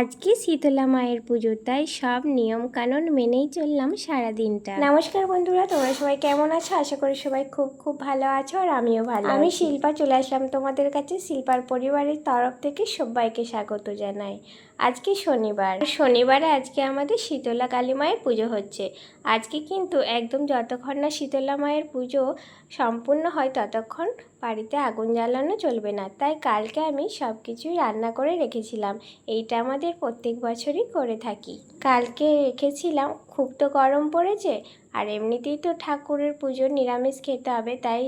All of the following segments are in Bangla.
আজকে শীতলা মায়ের পুজো তাই সব নিয়ম কানুন মেনেই চললাম সারা দিনটা নমস্কার বন্ধুরা তোমরা সবাই কেমন আছো? আশা করি সবাই খুব খুব ভালো আছো আর আমিও ভালো আমি শিল্পা চলে আসলাম তোমাদের কাছে শিল্পার পরিবারের তরফ থেকে সবাইকে স্বাগত জানাই। আজকে শনিবার। শনিবারে আজকে আমাদের শীতলা কালী মায়ের পুজো হচ্ছে। আজকে কিন্তু একদম যতক্ষণ না শীতলা মায়ের পুজো সম্পূর্ণ হয়, ততক্ষণ বাড়িতে আগুন জ্বালানো চলবে না। তাই কালকে আমি সব কিছুই রান্না করে রেখেছিলাম। এইটা আমাদের প্রত্যেক বছরই করে থাকি। কালকে রেখেছিলাম খুব তো গরম পড়েছে, আর এমনিতেই তো ঠাকুরের পুজো নিরামিষ খেতে হবে, তাই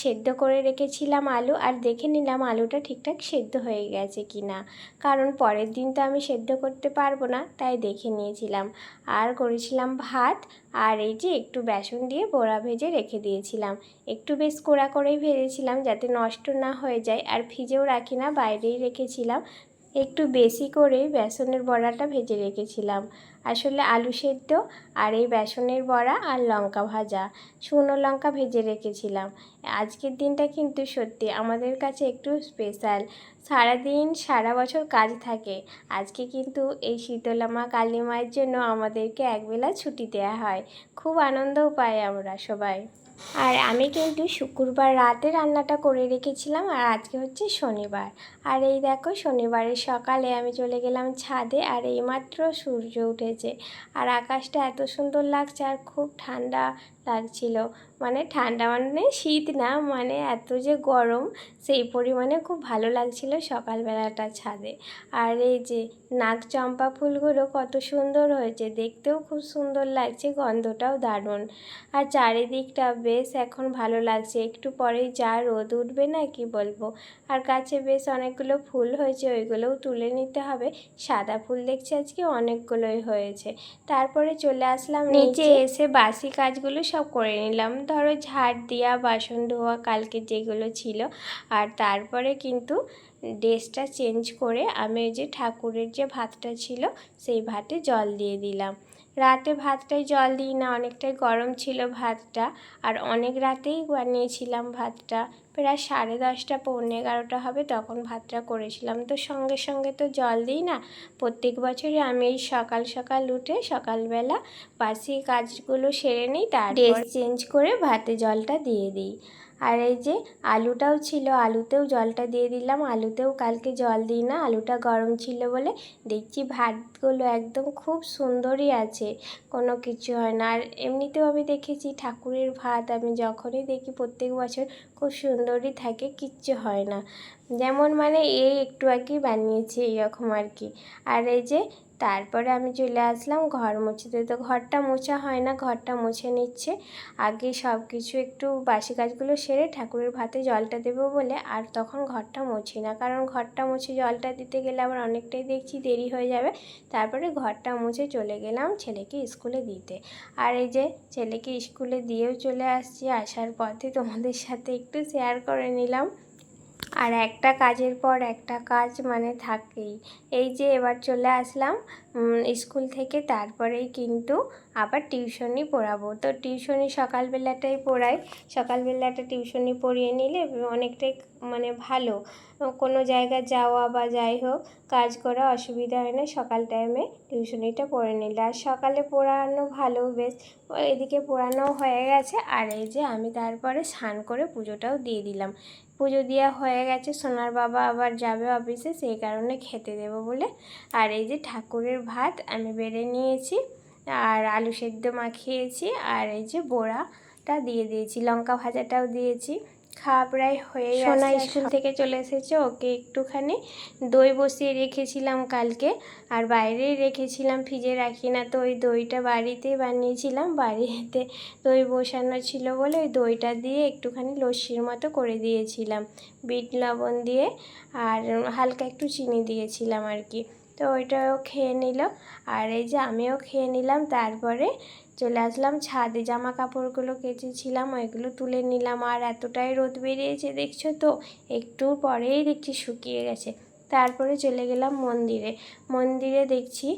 সেদ্ধ করে রেখেছিলাম আলু, আর দেখে নিলাম আলুটা ঠিকঠাক সেদ্ধ হয়ে গেছে কি না কারণ পরের দিন তো আমি সেদ্ধ করতে পারব না, তাই দেখে নিয়েছিলাম। আর করেছিলাম ভাত, আর এই যে একটু বেসন দিয়ে বড়া ভেজে রেখে দিয়েছিলাম। একটু বেশ কোড়া করেই ভেজেছিলাম যাতে নষ্ট না হয়ে যায়, আর ফ্রিজেও রাখি না, বাইরেই রেখেছিলাম। একটু বেশি করে বেসনের বড়াটা ভেজে রেখেছিলাম। আসলে আলু সেদ্ধ আর এই বেসনের বড়া আর লঙ্কা ভাজা, শুকনো লঙ্কা ভেজে রেখেছিলাম। আজকের দিনটা কিন্তু সত্যি আমাদের কাছে একটু স্পেশাল। সারাদিন, সারা বছর কাজ থাকে। আজকে কিন্তু এই শীতলা মা কালী মায়ের জন্য আমাদেরকে একবেলা ছুটি দেওয়া হয়। খুব আনন্দও পাই আমরা সবাই। আর আমি কিন্তু শুক্রবার রাতে রান্নাটা করে রেখেছিলাম আর আজকে হচ্ছে শনিবার। আর এই দেখো শনিবারের সকালে আমি চলে গেলাম ছাদে আর এইমাত্র সূর্য উঠেছে। আর আকাশটা এত সুন্দর লাগছে আর খুব ঠান্ডা লাগছিল। মানে ঠান্ডা মানে শীত না মানে এত যে গরম সেই পরিমাণে খুব ভালো লাগছিল সকালবেলাটা ছাদে। আর এই যে নাক চম্পা ফুলগুলো কত সুন্দর হয়েছে দেখতেও খুব সুন্দর লাগছে গন্ধটাও দারুণ। আর চারিদিকটা বেশ এখন ভালো লাগছে একটু পরেই যা রোদ উঠবে না কি বলব। আর কাছে বেশ অনেকগুলো ফুল হয়েছে ওইগুলোও তুলে নিতে হবে। সাদা ফুল দেখছি আজকে অনেকগুলোই হয়েছে। তারপরে চলে আসলাম নিচে এসে বাসি কাজগুলো সব করে নিলাম। ধরো ঝাড় দেওয়া বাসন ধোয়া কালকে যেগুলো ছিল। আর তারপরে কিন্তু ড্রেসটা চেঞ্জ করে আমি ওই যে ঠাকুরের যে ভাতটা ছিল, সেই ভাতে জল দিয়ে দিলাম। রাতে ভাতটায় জল দিই না, অনেকটাই গরম ছিল ভাতটা আর অনেক রাতেই বানিয়েছিলাম ভাতটা। প্রায় সাড়ে দশটা, পৌনে এগারোটা হবে তখন ভাতটা করেছিলাম। তো সঙ্গে সঙ্গে তো জল দিই না, প্রত্যেক বছরই আমি এই সকাল সকাল উঠে সকালবেলা বাসি কাজগুলো সেরে নিই তার ড্রেস চেঞ্জ করে ভাতে জলটা দিয়ে দিই। আর এই যে আলুটাও ছিল, আলুতেও জলটা দিয়ে দিলাম। আলুতেও কালকে জল দিই না, আলুটা গরম ছিল বলে দেখছি ভাতগুলো একদম খুব সুন্দরই আছে, কোনো কিছু হয় না। আর এমনিতেও আমি দেখেছি ঠাকুরের ভাত, আমি যখনই দেখি প্রত্যেক বছর খুব সুন্দরই থাকে, কিচ্ছু হয় না। যেমন মানে এই একটু আগেই বানিয়েছি এইরকম আর কি। আর এই যে তারপরে আমি চলে আসলাম ঘর মুছতে। তো ঘরটা মোছা হয় না, ঘরটা মুছে নিচ্ছে। আগে সব কিছু একটু বাসি কাজগুলো সেরে ঠাকুরের ভাতে জলটা দেবো বলে আর তখন ঘরটা মুছি না। কারণ ঘরটা মুছে জলটা দিতে গেলে আবার অনেকটাই দেখছি দেরি হয়ে যাবে। তারপরে ঘরটা মুছে চলে গেলাম ছেলেকে স্কুলে দিতে। আর এই যে ছেলেকে স্কুলে দিয়েও চলে আসছি আসার পথে তোমাদের সাথে একটু শেয়ার করে নিলাম। আর একটা কাজের পর একটা কাজ মানে থাকেই। এই যে এবার চলে আসলাম স্কুল থেকে তারপরেই কিন্তু আবার টিউশনি পড়াবো। তো টিউশনি সকালবেলাটাই পড়াই। সকালবেলাটা টিউশনি পড়িয়ে নিলে অনেকটাই মানে ভালো। কোনো জায়গায় যাওয়া বা যাই হোক, কাজ করা অসুবিধা হয় না, সকাল টাইমে টিউশনিটা পড়ে নিলে। আর সকালে পড়ানো ভালো, বেশ। এদিকে পড়ানো হয়ে গেছে। আর এই যে আমি তারপরে স্নান করে পুজোটাও দিয়ে দিলাম। পুজো দেওয়া হয়ে গেছে, সোনার বাবা আবার যাবে অফিসে সেই কারণে খেতে দেব বলে। আর এই যে ঠাকুরের ভাত আমি বেড়ে নিয়েছি, আর আলু সেদ্ধ মাখিয়েছি, আর এই যে বোড়াটা দিয়ে দিয়েছি, লঙ্কা ভাজাটাও দিয়েছি। খাওয়া প্রায় হয়ে সোনা স্কুল থেকে চলে এসেছে ওকে একটুখানি দই বসিয়ে রেখেছিলাম কালকে। আর বাইরেই রেখেছিলাম ফ্রিজে রাখি না তো ওই দইটা বাড়িতেই বানিয়েছিলাম বাড়িতে দই বসানো ছিল বলে ওই দইটা দিয়ে একটুখানি লস্যির মতো করে দিয়েছিলাম। বিট লবণ দিয়ে আর হালকা একটু চিনি দিয়েছিলাম আর কি। তো ওইটাও খেয়ে নিল। আর এই যে আমিও খেয়ে নিলাম, তারপরে চলে আসলাম ছাদে। জামা কাপড়গুলো কেচেছিলাম, ওইগুলো তুলে নিলাম। আর এতটাই রোদ বেরিয়েছে, দেখছ তো? একটু পরেই দেখছি শুকিয়ে গেছে। তারপরে চলে গেলাম মন্দিরে। মন্দিরে দেখছি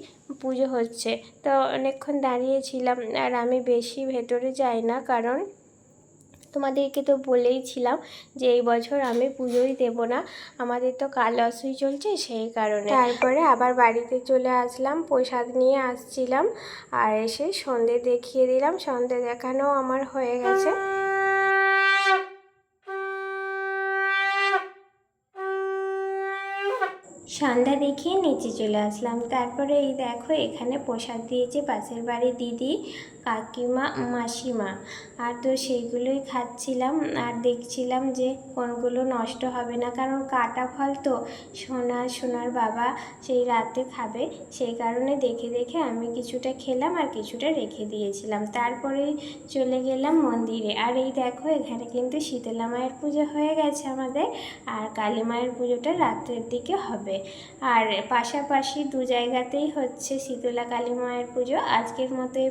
পুজো হচ্ছে। তো অনেকক্ষণ দাঁড়িয়েছিলাম, আর আমি বেশি ভেতরে যাই না, কারণ তোমাদেরকে তো বলেইছিলাম যে এই বছর আমি পুজোই দেব না। আমাদের তো কাল অসুই চলছে সেই কারণে। তারপরে আবার বাড়িতে চলে আসলাম প্রসাদ নিয়ে আসছিলাম আর এসে সন্ধে দেখিয়ে দিলাম। সন্ধে দেখানো আমার হয়ে গেছে। সন্ধ্যা দেখিয়ে নিচে চলে আসলাম। তারপরে এই দেখো এখানে প্রসাদ দিয়েছে পাশের বাড়ি দিদি কাকিমা, মাসিমা। আর তো সেইগুলোই খাচ্ছিলাম আর দেখছিলাম যে কোনগুলো নষ্ট হবে না। কারণ কাটা ফল তো সোনার সোনার বাবা সেই রাতে খাবে। সেই কারণে দেখে দেখে আমি কিছুটা খেলাম আর কিছুটা রেখে দিয়েছিলাম। তারপরে চলে গেলাম মন্দিরে। আর এই দেখো, এখানে কিন্তু শীতলা মায়ের পুজো হয়ে গেছে আমাদের। আর কালী মায়ের পুজোটা রাত্রের দিকে হবে। আর পাশাপাশি দু জায়গাতেই হচ্ছে শীতলা কালী মায়ের পুজো। আজকের মতো এ